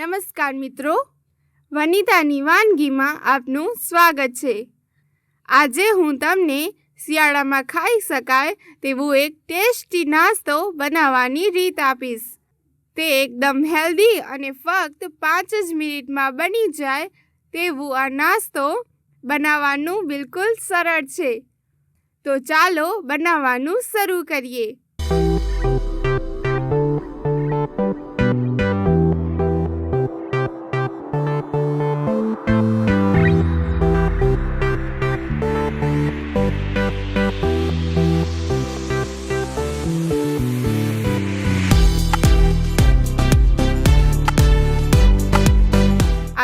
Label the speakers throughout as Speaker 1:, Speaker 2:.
Speaker 1: નમસ્કાર મિત્રો. વનિતાની વાનગીમાં આપનું સ્વાગત છે. આજે હું તમને શિયાળામાં ખાઈ શકાય તેવું એક ટેસ્ટી નાસ્તો બનાવવાની રીત આપીશ. તે એકદમ હેલ્ધી અને ફક્ત પાંચ જ મિનિટમાં બની જાય તેવું આ નાસ્તો બનાવવાનું બિલકુલ સરળ છે. તો ચાલો બનાવવાનું શરૂ કરીએ.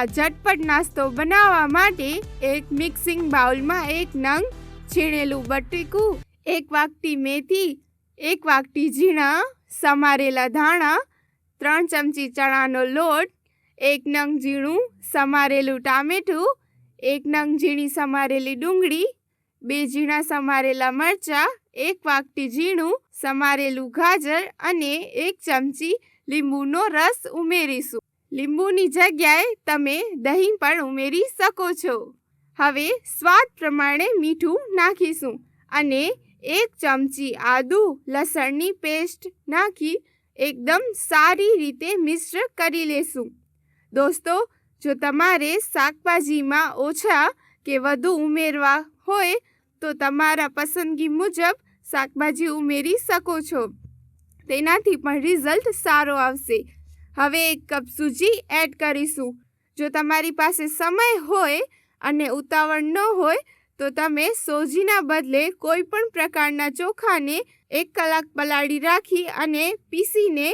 Speaker 1: ઝટપટ નાસ્તો બનાવવા માટે એક મિક્સિંગ બાઉલમાં એક નંગ છીણેલું બટેકું, એક વાટકી મેથી, એક વાટકી ઝીણા, સમારેલા ધાણા, ત્રણ ચમચી ચણાનો લોટ, એક નંગ ઝીણું સમારેલું ટામેટું, એક નંગ ઝીણી સમારેલી ડુંગળી, બે ઝીણા સમારેલા મરચાં, એક વાટકી ઝીણું સમારેલું ગાજર અને એક ચમચી લીંબુનો રસ ઉમેરીશું. લીંબુની જગ્યાએ તમે દહીં પણ ઉમેરી શકો છો. હવે સ્વાદ પ્રમાણે મીઠું નાખીશું અને એક ચમચી આદુ લસણની પેસ્ટ નાખી એકદમ સારી રીતે મિશ્ર કરી લેશું. દોસ્તો, જો તમારે શાકભાજીમાં ઓછા કે વધુ ઉમેરવા હોય, તો તમારા પસંદગી મુજબ શાકભાજી ઉમેરી શકો છો. તેનાથી પણ રિઝલ્ટ સારો આવશે. હવે એક કપ સૂજી એડ કરીશું. જો તમારી પાસે સમય હોય અને ઉતાવળ ન હોય, તો તમે સોજીના બદલે કોઈ પણ પ્રકારના ચોખાને એક કલાક પલાળી રાખી અને પીસીને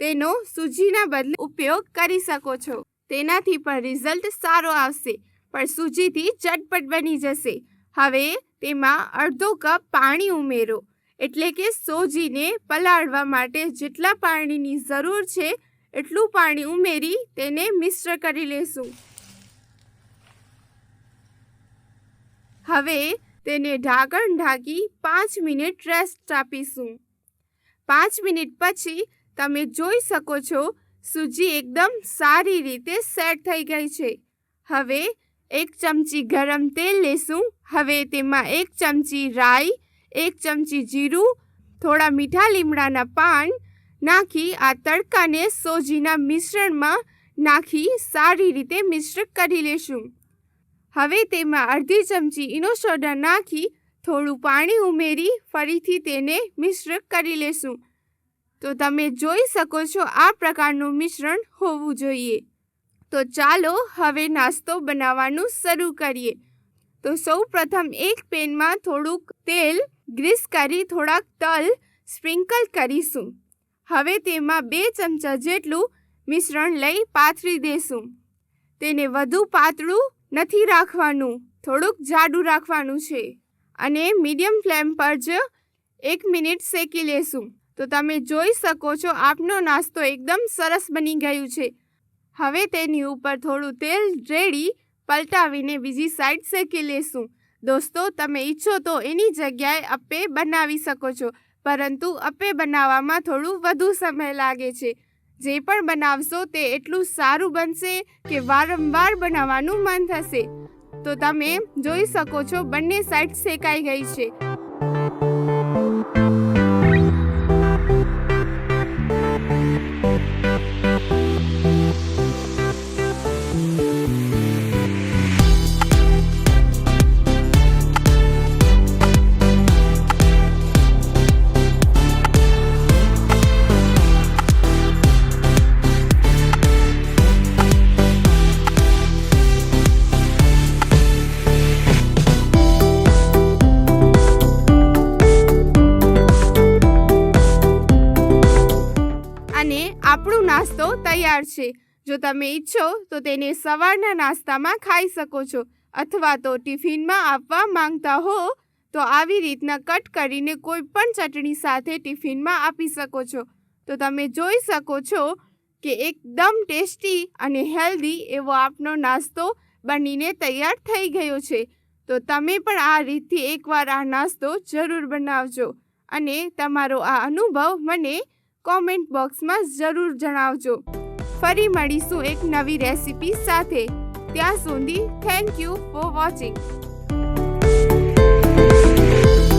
Speaker 1: તેનો સૂજીના બદલે ઉપયોગ કરી શકો છો. તેનાથી પણ રિઝલ્ટ સારો આવશે, પણ સૂજીથી ચટપટ બની જશે. હવે તેમાં અડધો કપ પાણી ઉમેરો, એટલે કે સોજીને પલાળવા માટે જેટલા પાણીની જરૂર છે એટલું પાણી ઉમેરી તેને મિશ્ર કરી લેશું. હવે તેને ઢાંકણ ઢાંકી પાંચ મિનિટ રેસ્ટ આપીશું. પાંચ મિનિટ પછી તમે જોઈ શકો છો સૂજી એકદમ સારી રીતે સેટ થઈ ગઈ છે. હવે એક ચમચી ગરમ તેલ લેશું. હવે તેમાં એક ચમચી રાઈ, એક ચમચી જીરું, થોડા મીઠા લીમડાના પાન નાખી આ તડકાને સોજીના મિશ્રણમાં નાખી સારી રીતે મિશ્ર કરી લેશું. હવે તેમાં અડધી ચમચી ઇનો સોડા નાખી થોડું પાણી ઉમેરી ફરીથી તેને મિશ્ર કરી લેશું. તો તમે જોઈ શકો છો આ પ્રકારનું મિશ્રણ હોવું જોઈએ. તો ચાલો હવે નાસ્તો બનાવવાનું શરૂ કરીએ. તો સૌ પ્રથમ એક પેનમાં થોડુંક તેલ, ગ્રીસ કરી થોડાક તલ સ્પ્રિંકલ કરીશું. હવે તેમાં બે ચમચા જેટલું મિશ્રણ લઈ પાથરી દેશું. તેને વધુ પાતળું નથી રાખવાનું, થોડુંક જાડું રાખવાનું છે. અને મીડિયમ ફ્લેમ પર જ એક મિનિટ શેકી લેશું. તો તમે જોઈ શકો છો, આપનો નાસ્તો એકદમ સરસ બની ગયું છે. હવે તેની ઉપર થોડું તેલ રેડી પલટાવીને બીજી સાઈડ શેકી લેશું. દોસ્તો, તમે ઈચ્છો તો એની જગ્યાએ અપ્પે બનાવી શકો છો. પરંતુ અપ્પે બનાવવામાં થોડું વધુ સમય લાગે છે. જે પણ બનાવશો તે એટલું સારું બનશે કે વારંવાર બનાવવાનું મન થશે. તો તમે જોઈ શકો છો બંને સાઈડ શેકાઈ ગઈ છે. આપણું નાસ્તો તૈયાર છે. જો તમે ઈચ્છો તો તેને સવારના નાસ્તામાં ખાઈ શકો છો અથવા તો ટિફિનમાં આપવા માંગતા હો તો આવી રીતના કટ કરીને કોઈ પણ ચટણી સાથે ટિફિનમાં આપી શકો છો. તો તમે જોઈ શકો છો કે એકદમ ટેસ્ટી અને હેલ્ધી એવો આપનો નાસ્તો બનીને તૈયાર થઈ ગયો છે. તો તમે પણ આ રીતથી એકવાર આ નાસ્તો જરૂર બનાવજો અને તમારો આ અનુભવ મને કોમેન્ટ બોક્સમાં જરૂર જણાવજો. ફરી મળીશું એક નવી રેસિપી સાથે. ત્યાં સુધી થેન્ક યુ ફોર વોચિંગ